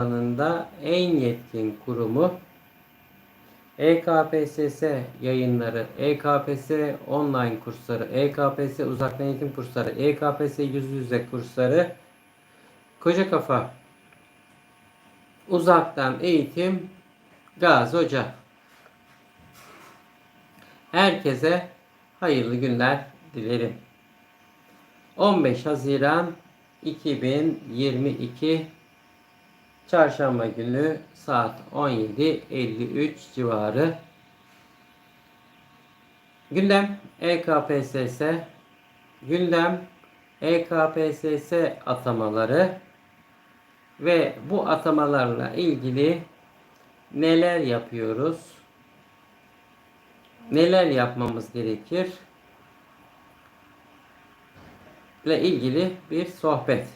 alanında en yetkin kurumu EKPSS yayınları, EKPS online kursları, EKPS uzaktan eğitim kursları, EKPS yüz yüze kursları, Koca Kafa uzaktan eğitim Gazi Hoca. Herkese hayırlı günler dilerim. 15 Haziran 2022 Çarşamba günü saat 17.53 civarı. Gündem EKPSS, gündem EKPSS atamaları ve bu atamalarla ilgili neler yapıyoruz? Neler yapmamız gerekir? ile ilgili bir sohbet.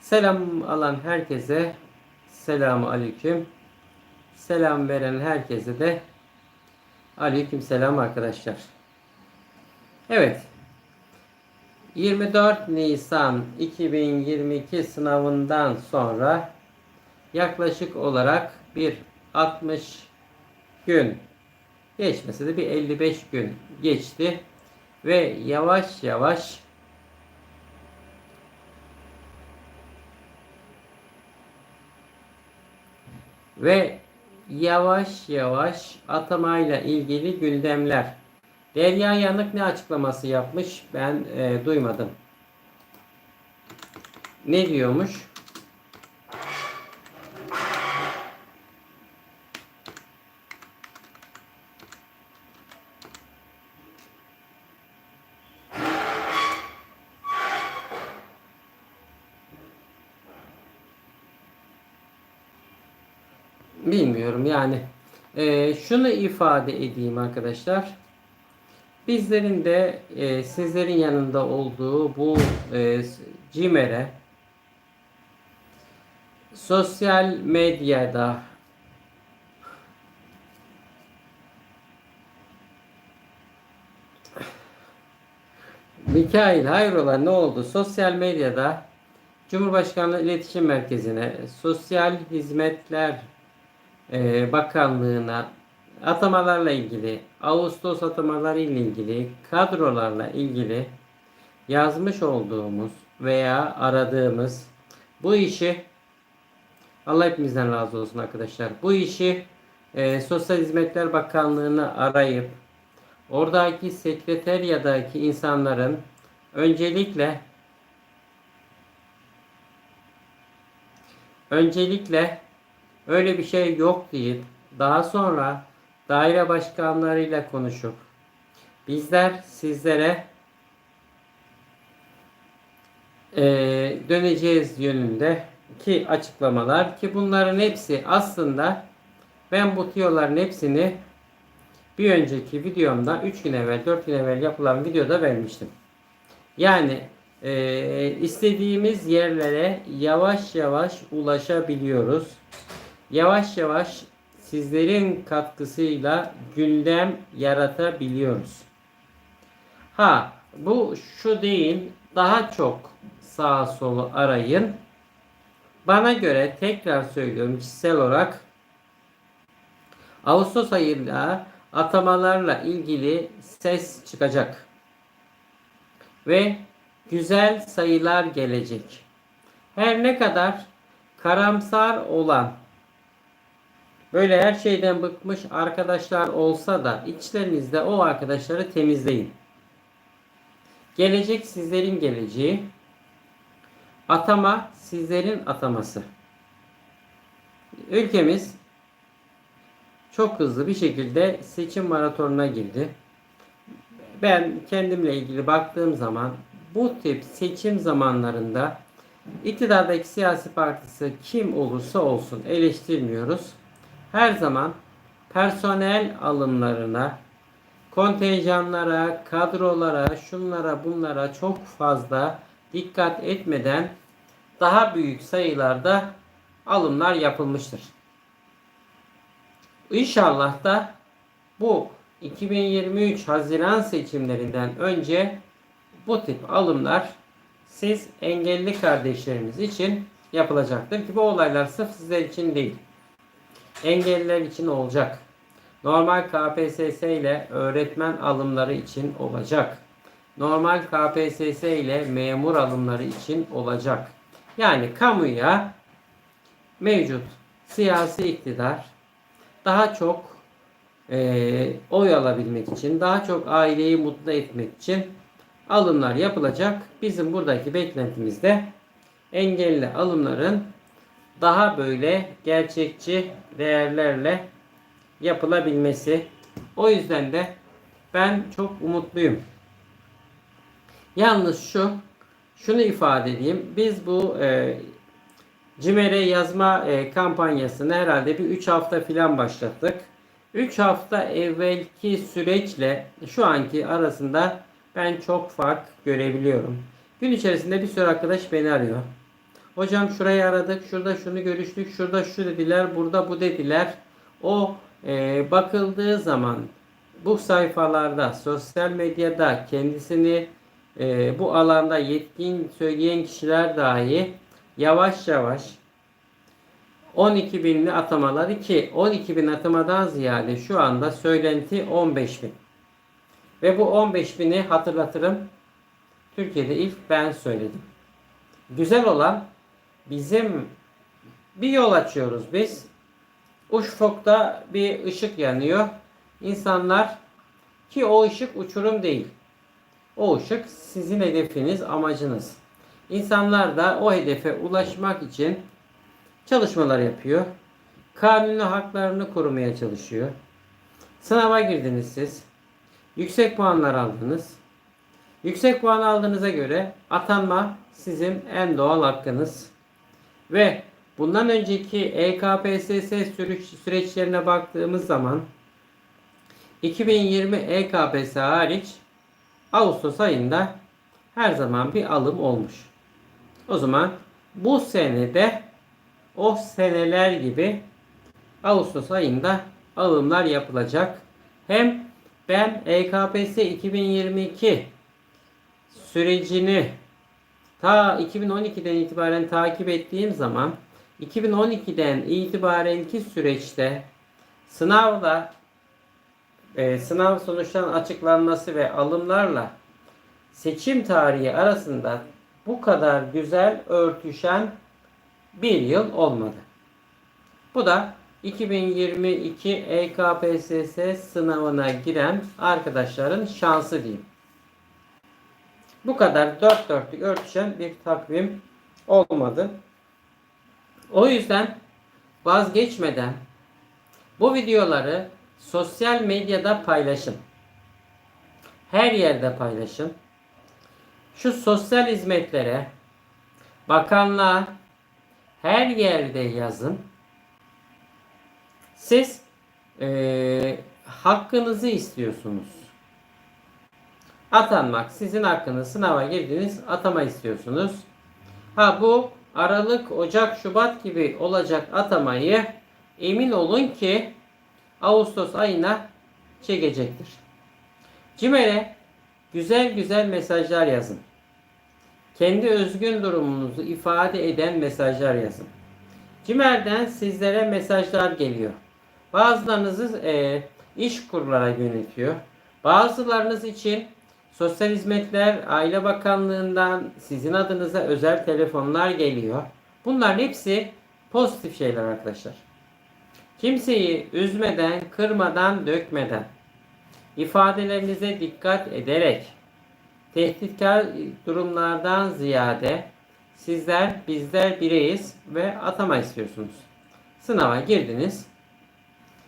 Selam alan herkese selamu aleyküm. Selam veren herkese de aleyküm selam arkadaşlar. Evet. 24 Nisan 2022 sınavından sonra yaklaşık olarak bir 60 gün geçmese de bir 55 gün geçti ve yavaş yavaş ve yavaş yavaş atamayla ilgili gündemler. Derya Yanık ne açıklaması yapmış? Ben e, duymadım. Ne diyormuş? Bilmiyorum yani. E, şunu ifade edeyim arkadaşlar. Bizlerin de e, sizlerin yanında olduğu bu e, CİMER'e sosyal medyada Mikail hayrola ne oldu? Sosyal medyada Cumhurbaşkanlığı İletişim Merkezi'ne Sosyal Hizmetler e, Bakanlığı'na atamalarla ilgili, Ağustos atamaları ile ilgili, kadrolarla ilgili yazmış olduğumuz veya aradığımız bu işi Allah hepimizden razı olsun arkadaşlar. Bu işi e, Sosyal Hizmetler Bakanlığı'nı arayıp oradaki sekreteryadaki insanların öncelikle öncelikle öyle bir şey yok deyip daha sonra daire başkanlarıyla konuşup bizler sizlere e, döneceğiz yönünde ki açıklamalar ki bunların hepsi aslında ben bu tiyoların hepsini bir önceki videomda 3 gün evvel 4 gün evvel yapılan videoda vermiştim. Yani e, istediğimiz yerlere yavaş yavaş ulaşabiliyoruz. Yavaş yavaş sizlerin katkısıyla gündem yaratabiliyoruz. Ha bu şu değil daha çok sağa solu arayın. Bana göre tekrar söylüyorum kişisel olarak Ağustos ayında atamalarla ilgili ses çıkacak. Ve güzel sayılar gelecek. Her ne kadar karamsar olan böyle her şeyden bıkmış arkadaşlar olsa da içlerinizde o arkadaşları temizleyin. Gelecek sizlerin geleceği. Atama sizlerin ataması. Ülkemiz çok hızlı bir şekilde seçim maratonuna girdi. Ben kendimle ilgili baktığım zaman bu tip seçim zamanlarında iktidardaki siyasi partisi kim olursa olsun eleştirmiyoruz. Her zaman personel alımlarına, kontenjanlara, kadrolara, şunlara bunlara çok fazla dikkat etmeden daha büyük sayılarda alımlar yapılmıştır. İnşallah da bu 2023 Haziran seçimlerinden önce bu tip alımlar siz engelli kardeşlerimiz için yapılacaktır ki bu olaylar sırf sizler için değil. Engelliler için olacak. Normal KPSS ile öğretmen alımları için olacak. Normal KPSS ile memur alımları için olacak. Yani kamuya mevcut siyasi iktidar daha çok eee, oy alabilmek için, daha çok aileyi mutlu etmek için alımlar yapılacak. Bizim buradaki beklentimiz de engelli alımların daha böyle gerçekçi değerlerle yapılabilmesi. O yüzden de ben çok umutluyum. Yalnız şu, şunu ifade edeyim. Biz bu e, CİMER'e yazma e, kampanyasını herhalde bir 3 hafta filan başlattık. 3 hafta evvelki süreçle şu anki arasında ben çok fark görebiliyorum. Gün içerisinde bir sürü arkadaş beni arıyor. Hocam şurayı aradık, şurada şunu görüştük, şurada şu dediler, burada bu dediler. O e, bakıldığı zaman bu sayfalarda, sosyal medyada kendisini e, bu alanda yetkin söyleyen kişiler dahi yavaş yavaş 12 binli atamaları ki 12 bin atamadan ziyade şu anda söylenti 15 bin. Ve bu 15 bini hatırlatırım. Türkiye'de ilk ben söyledim. Güzel olan bizim bir yol açıyoruz biz. Ufukta bir ışık yanıyor. İnsanlar ki o ışık uçurum değil. O ışık sizin hedefiniz, amacınız. İnsanlar da o hedefe ulaşmak için çalışmalar yapıyor. Kanuni haklarını korumaya çalışıyor. Sınava girdiniz siz. Yüksek puanlar aldınız. Yüksek puan aldığınıza göre atanma sizin en doğal hakkınız. Ve bundan önceki EKPSS süreç, süreçlerine baktığımız zaman 2020 EKPS hariç Ağustos ayında her zaman bir alım olmuş. O zaman bu senede o seneler gibi Ağustos ayında alımlar yapılacak. Hem ben EKPS 2022 sürecini ta 2012'den itibaren takip ettiğim zaman 2012'den itibarenki süreçte sınavla e, sınav sonuçlarının açıklanması ve alımlarla seçim tarihi arasında bu kadar güzel örtüşen bir yıl olmadı. Bu da 2022 EKPSS sınavına giren arkadaşların şansı diyeyim. Bu kadar dört dörtlük örtüşen bir takvim olmadı. O yüzden vazgeçmeden bu videoları sosyal medyada paylaşın. Her yerde paylaşın. Şu sosyal hizmetlere, bakanlığa her yerde yazın. Siz eee, hakkınızı istiyorsunuz. Atanmak sizin hakkınız. Sınava girdiniz, atama istiyorsunuz. Ha bu Aralık, Ocak, Şubat gibi olacak atamayı emin olun ki Ağustos ayına çekecektir. CİMER'e güzel güzel mesajlar yazın. Kendi özgün durumunuzu ifade eden mesajlar yazın. CİMER'den sizlere mesajlar geliyor. Bazılarınızı e, iş kurlara yönetiyor. Bazılarınız için Sosyal Hizmetler Aile Bakanlığı'ndan sizin adınıza özel telefonlar geliyor. Bunların hepsi pozitif şeyler arkadaşlar. Kimseyi üzmeden, kırmadan, dökmeden, ifadelerinize dikkat ederek, tehditkar durumlardan ziyade sizler, bizler bireyiz ve atama istiyorsunuz. Sınava girdiniz.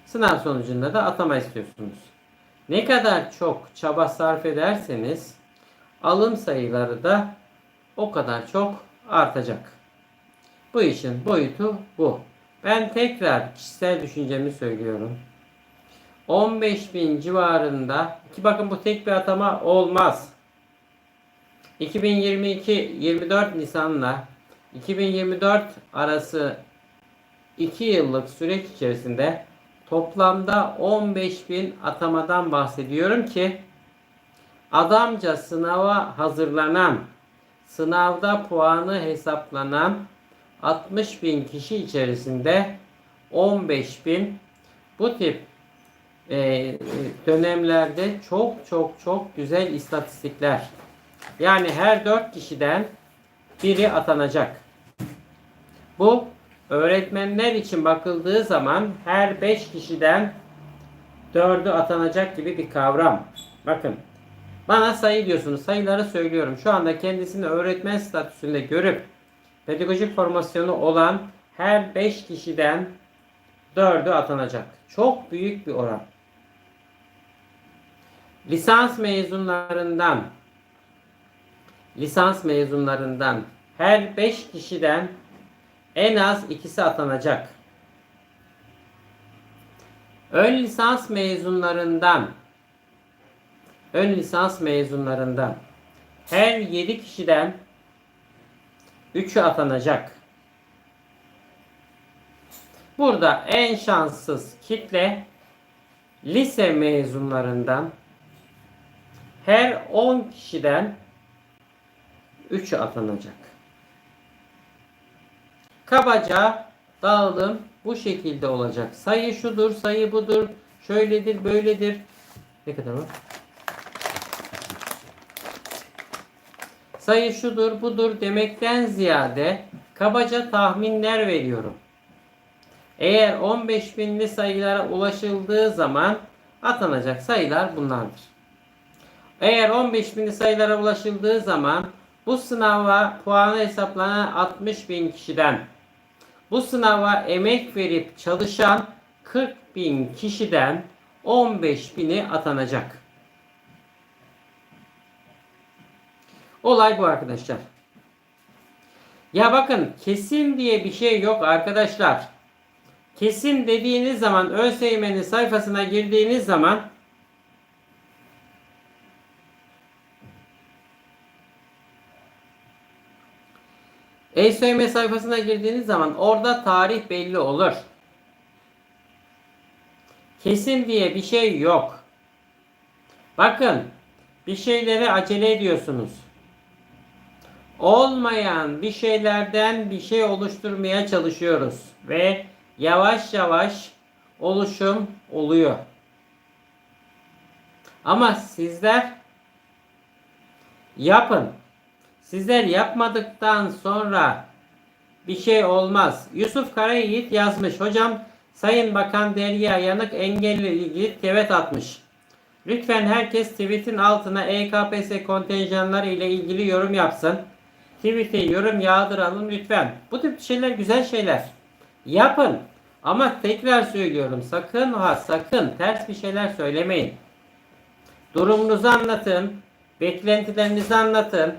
Sınav sonucunda da atama istiyorsunuz. Ne kadar çok çaba sarf ederseniz alım sayıları da o kadar çok artacak. Bu işin boyutu bu. Ben tekrar kişisel düşüncemi söylüyorum. 15 bin civarında ki bakın bu tek bir atama olmaz. 2022-24 Nisan'la 2024 arası 2 yıllık süreç içerisinde toplamda 15 bin atamadan bahsediyorum ki adamca sınava hazırlanan, sınavda puanı hesaplanan 60 bin kişi içerisinde 15 bin bu tip e, dönemlerde çok çok çok güzel istatistikler. Yani her 4 kişiden biri atanacak. Bu öğretmenler için bakıldığı zaman her 5 kişiden 4'ü atanacak gibi bir kavram. Bakın bana sayı diyorsunuz. Sayıları söylüyorum. Şu anda kendisini öğretmen statüsünde görüp pedagojik formasyonu olan her 5 kişiden 4'ü atanacak. Çok büyük bir oran. Lisans mezunlarından lisans mezunlarından her 5 kişiden en az ikisi atanacak. Ön lisans mezunlarından ön lisans mezunlarından her 7 kişiden 3'ü atanacak. Burada en şanssız kitle lise mezunlarından her 10 kişiden 3'ü atanacak. Kabaca dağılım bu şekilde olacak. Sayı şudur, sayı budur, şöyledir, böyledir. Ne kadar var? Sayı şudur, budur demekten ziyade kabaca tahminler veriyorum. Eğer 15 binli sayılara ulaşıldığı zaman atanacak sayılar bunlardır. Eğer 15 binli sayılara ulaşıldığı zaman bu sınava puanı hesaplanan 60 bin kişiden bu sınava emek verip çalışan 40 bin kişiden 15 bini atanacak. Olay bu arkadaşlar. Ya bakın kesin diye bir şey yok arkadaşlar. Kesin dediğiniz zaman ÖSYM'nin sayfasına girdiğiniz zaman ÖSYM sayfasına girdiğiniz zaman orada tarih belli olur. Kesin diye bir şey yok. Bakın bir şeyleri acele ediyorsunuz. Olmayan bir şeylerden bir şey oluşturmaya çalışıyoruz ve yavaş yavaş oluşum oluyor. Ama sizler yapın. Sizler yapmadıktan sonra bir şey olmaz. Yusuf Karayiğit yazmış. Hocam Sayın Bakan Derya Yanık engelli ilgili tweet atmış. Lütfen herkes tweetin altına EKPS kontenjanları ile ilgili yorum yapsın. Tweet'e yorum yağdıralım lütfen. Bu tip şeyler güzel şeyler. Yapın. Ama tekrar söylüyorum sakın ha sakın ters bir şeyler söylemeyin. Durumunuzu anlatın. Beklentilerinizi anlatın.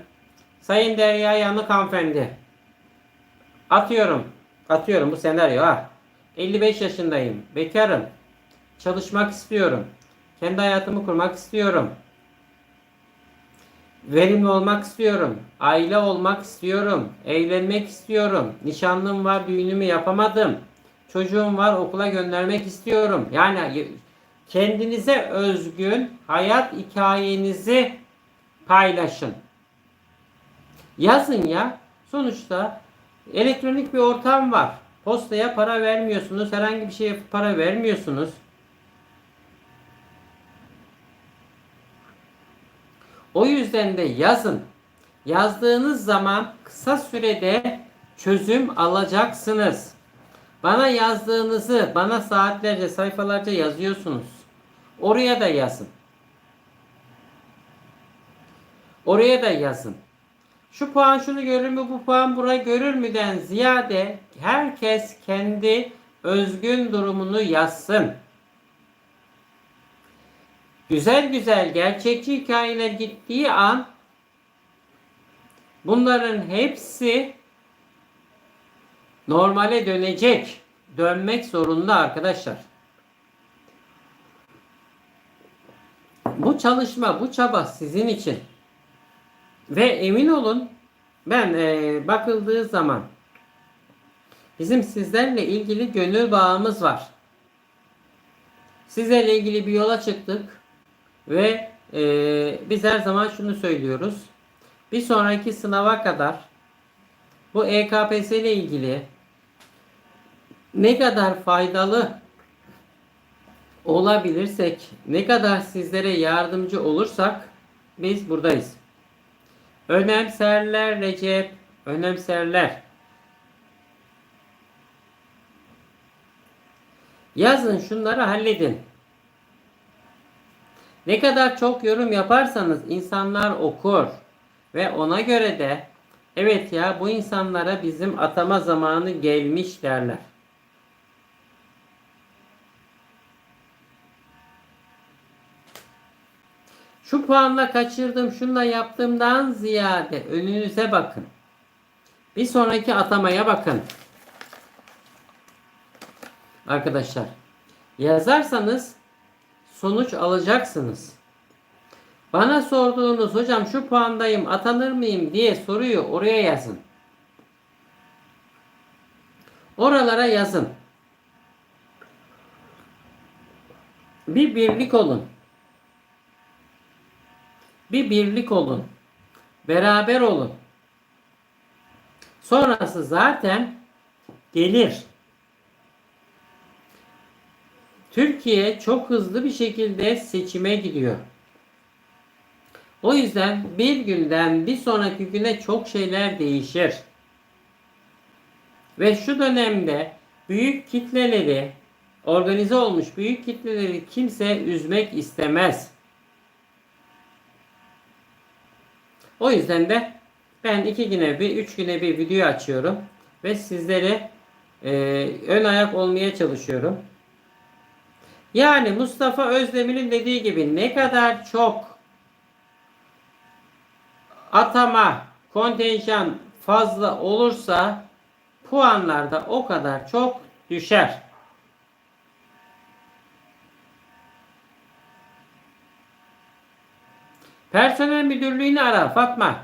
Sayın Derya Yanık hanımefendi. Atıyorum. Atıyorum bu senaryo ha. 55 yaşındayım. Bekarım. Çalışmak istiyorum. Kendi hayatımı kurmak istiyorum. Verimli olmak istiyorum. Aile olmak istiyorum. Evlenmek istiyorum. Nişanlım var, düğünümü yapamadım. Çocuğum var, okula göndermek istiyorum. Yani kendinize özgün hayat hikayenizi paylaşın. Yazın ya. Sonuçta elektronik bir ortam var. Postaya para vermiyorsunuz. Herhangi bir şeye para vermiyorsunuz. O yüzden de yazın. Yazdığınız zaman kısa sürede çözüm alacaksınız. Bana yazdığınızı bana saatlerce sayfalarca yazıyorsunuz. Oraya da yazın. Oraya da yazın. Şu puan şunu görür mü, bu puan burayı görür müden ziyade herkes kendi özgün durumunu yazsın. Güzel güzel gerçekçi hikayeler gittiği an bunların hepsi normale dönecek. Dönmek zorunda arkadaşlar. Bu çalışma, bu çaba sizin için. Ve emin olun ben e, bakıldığı zaman bizim sizlerle ilgili gönül bağımız var. Sizlerle ilgili bir yola çıktık ve e, biz her zaman şunu söylüyoruz. Bir sonraki sınava kadar bu EKPS ile ilgili ne kadar faydalı olabilirsek, ne kadar sizlere yardımcı olursak biz buradayız. Önemserler Recep, önemserler. Yazın şunları halledin. Ne kadar çok yorum yaparsanız insanlar okur ve ona göre de evet ya bu insanlara bizim atama zamanı gelmiş derler. Şu puanla kaçırdım, şunla yaptığımdan ziyade önünüze bakın. Bir sonraki atamaya bakın. Arkadaşlar yazarsanız sonuç alacaksınız. Bana sorduğunuz hocam şu puandayım atanır mıyım diye soruyu oraya yazın. Oralara yazın. Bir birlik olun. Bir birlik olun. Beraber olun. Sonrası zaten gelir. Türkiye çok hızlı bir şekilde seçime gidiyor. O yüzden bir günden bir sonraki güne çok şeyler değişir. Ve şu dönemde büyük kitleleri, organize olmuş büyük kitleleri kimse üzmek istemez. O yüzden de ben iki güne bir, üç güne bir video açıyorum ve sizlere e, ön ayak olmaya çalışıyorum. Yani Mustafa Özdemir'in dediği gibi ne kadar çok atama, kontenjan fazla olursa puanlar da o kadar çok düşer. Personel müdürlüğünü ara Fatma.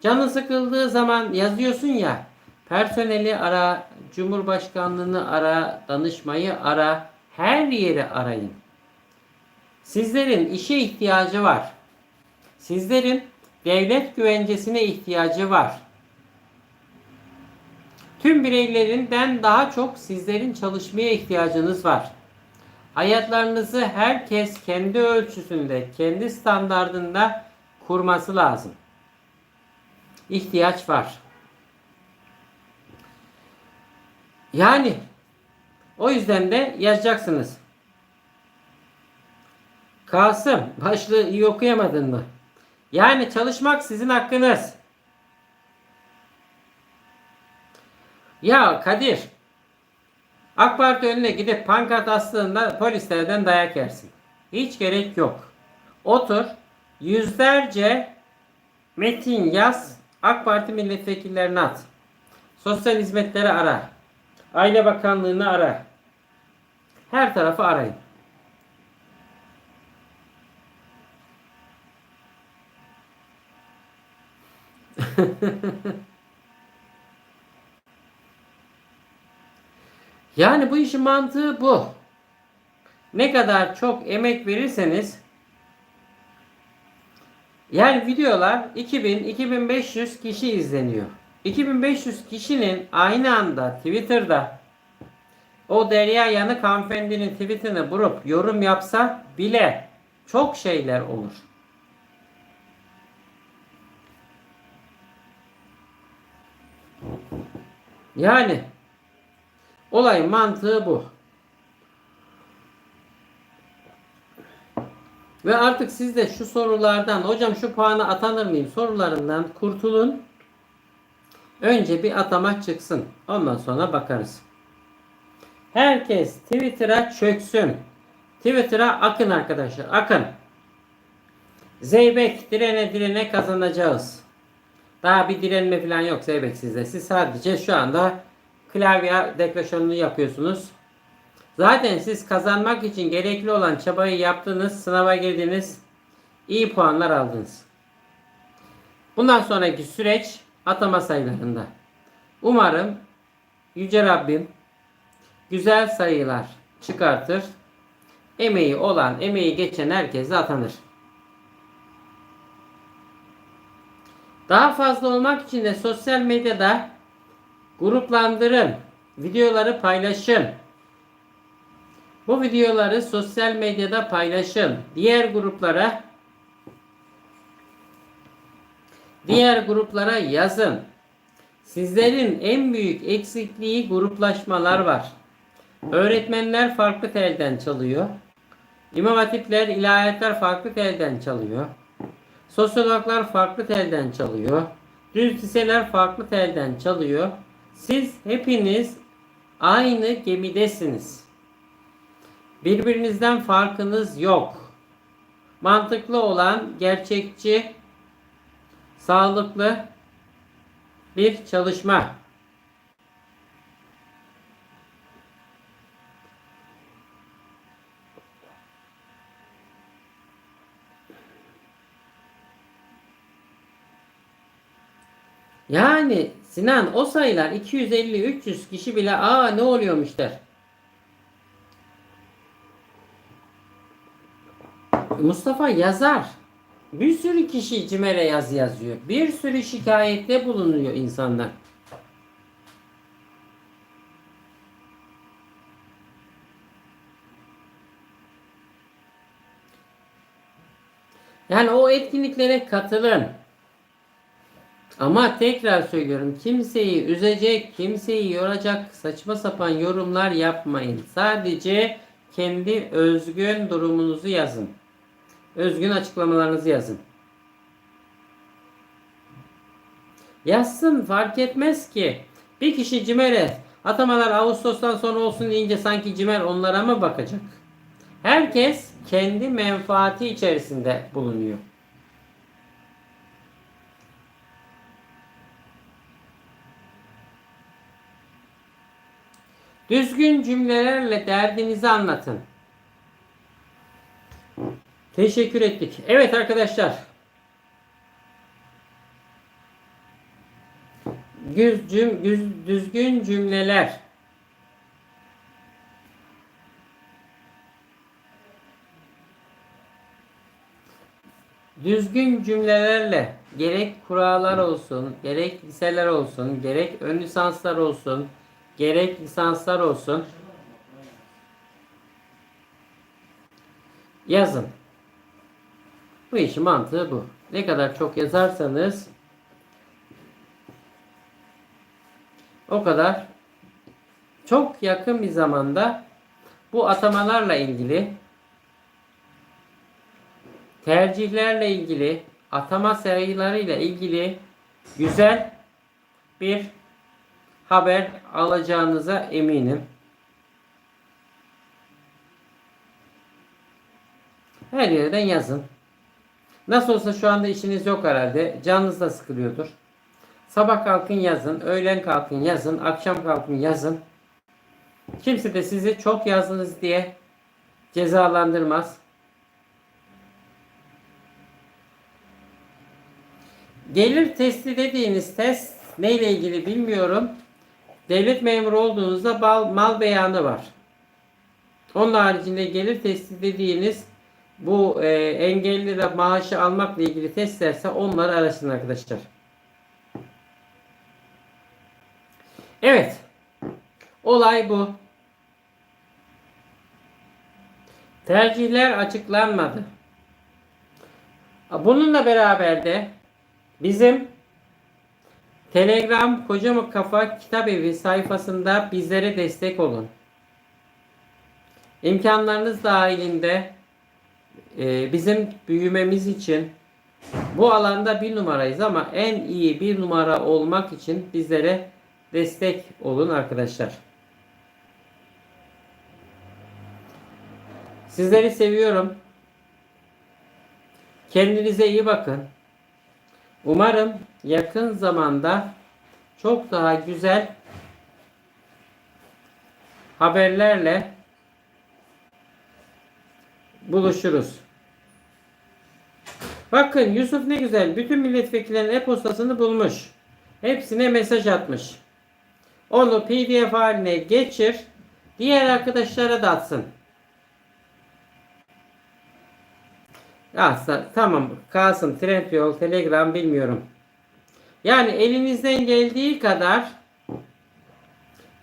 Canı sıkıldığı zaman yazıyorsun ya. Personeli ara, Cumhurbaşkanlığını ara, danışmayı ara, her yeri arayın. Sizlerin işe ihtiyacı var. Sizlerin devlet güvencesine ihtiyacı var. Tüm bireylerinden daha çok sizlerin çalışmaya ihtiyacınız var. Hayatlarınızı herkes kendi ölçüsünde, kendi standardında kurması lazım. İhtiyaç var. Yani o yüzden de yazacaksınız. Kasım başlığı iyi okuyamadın mı? Yani çalışmak sizin hakkınız. Ya Kadir AK Parti önüne gidip pankart astığında polislerden dayak yersin. Hiç gerek yok. Otur yüzlerce metin yaz AK Parti milletvekillerine at. Sosyal hizmetleri ara. Aile Bakanlığı'nı ara. Her tarafı arayın. yani bu işin mantığı bu. Ne kadar çok emek verirseniz yani videolar 2000-2500 kişi izleniyor. 2500 kişinin aynı anda Twitter'da o Derya Yanık hanımefendinin tweetini vurup yorum yapsa bile çok şeyler olur. Yani olayın mantığı bu. Ve artık siz de şu sorulardan hocam şu puanı atanır mıyım sorularından kurtulun. Önce bir atama çıksın. Ondan sonra bakarız. Herkes Twitter'a çöksün. Twitter'a akın arkadaşlar. Akın. Zeybek direne direne kazanacağız. Daha bir direnme falan yok Zeybek sizde. Siz sadece şu anda klavye dekorasyonunu yapıyorsunuz. Zaten siz kazanmak için gerekli olan çabayı yaptınız, sınava girdiniz, iyi puanlar aldınız. Bundan sonraki süreç atama sayılarında. Umarım Yüce Rabbim güzel sayılar çıkartır. Emeği olan, emeği geçen herkese atanır. Daha fazla olmak için de sosyal medyada Gruplandırın. Videoları paylaşın. Bu videoları sosyal medyada paylaşın. Diğer gruplara diğer gruplara yazın. Sizlerin en büyük eksikliği gruplaşmalar var. Öğretmenler farklı telden çalıyor. İmam hatipler, ilahiyatlar farklı telden çalıyor. Sosyologlar farklı telden çalıyor. Düz liseler farklı telden çalıyor. Siz hepiniz aynı gemidesiniz. Birbirinizden farkınız yok. Mantıklı olan, gerçekçi, sağlıklı bir çalışma. Yani Sinan o sayılar 250-300 kişi bile aa ne oluyormuş der. Mustafa yazar. Bir sürü kişi CİMER'e yaz yazıyor. Bir sürü şikayette bulunuyor insanlar. Yani o etkinliklere katılın. Ama tekrar söylüyorum kimseyi üzecek, kimseyi yoracak saçma sapan yorumlar yapmayın. Sadece kendi özgün durumunuzu yazın. Özgün açıklamalarınızı yazın. Yazsın fark etmez ki. Bir kişi CİMER'e atamalar Ağustos'tan sonra olsun deyince sanki CİMER onlara mı bakacak? Herkes kendi menfaati içerisinde bulunuyor. Düzgün cümlelerle derdinizi anlatın. Teşekkür ettik. Evet arkadaşlar. Güz, cüm, güz, düzgün cümleler. Düzgün cümlelerle gerek kurallar olsun, gerek liseler olsun, gerek ön lisanslar olsun, gerek lisanslar olsun. Yazın. Bu işin mantığı bu. Ne kadar çok yazarsanız o kadar çok yakın bir zamanda bu atamalarla ilgili tercihlerle ilgili atama sayılarıyla ilgili güzel bir haber alacağınıza eminim. Her yerden yazın. Nasıl olsa şu anda işiniz yok herhalde. Canınız da sıkılıyordur. Sabah kalkın yazın, öğlen kalkın yazın, akşam kalkın yazın. Kimse de sizi çok yazdınız diye cezalandırmaz. Gelir testi dediğiniz test neyle ilgili bilmiyorum. Devlet memuru olduğunuzda mal, beyanı var. Onun haricinde gelir testi dediğiniz bu e, engellilere maaşı almakla ilgili testlerse onları araştırın arkadaşlar. Evet. Olay bu. Tercihler açıklanmadı. Bununla beraber de bizim Telegram Koca Kafa Kitap Evi sayfasında bizlere destek olun. İmkanlarınız dahilinde e, bizim büyümemiz için bu alanda bir numarayız ama en iyi bir numara olmak için bizlere destek olun arkadaşlar. Sizleri seviyorum. Kendinize iyi bakın. Umarım yakın zamanda çok daha güzel haberlerle buluşuruz. Bakın Yusuf ne güzel bütün milletvekillerinin e-postasını bulmuş. Hepsine mesaj atmış. Onu pdf haline geçir. Diğer arkadaşlara da atsın. Ya, tamam kalsın Trendyol, Telegram bilmiyorum. Yani elinizden geldiği kadar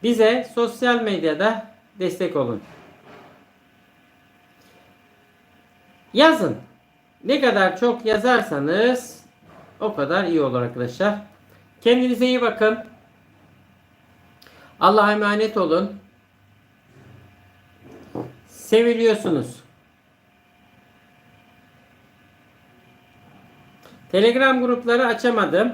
Bize sosyal medyada destek olun. Yazın. Ne kadar çok yazarsanız o kadar iyi olur arkadaşlar. Kendinize iyi bakın. Allah'a emanet olun. Seviliyorsunuz. Telegram grupları açamadım.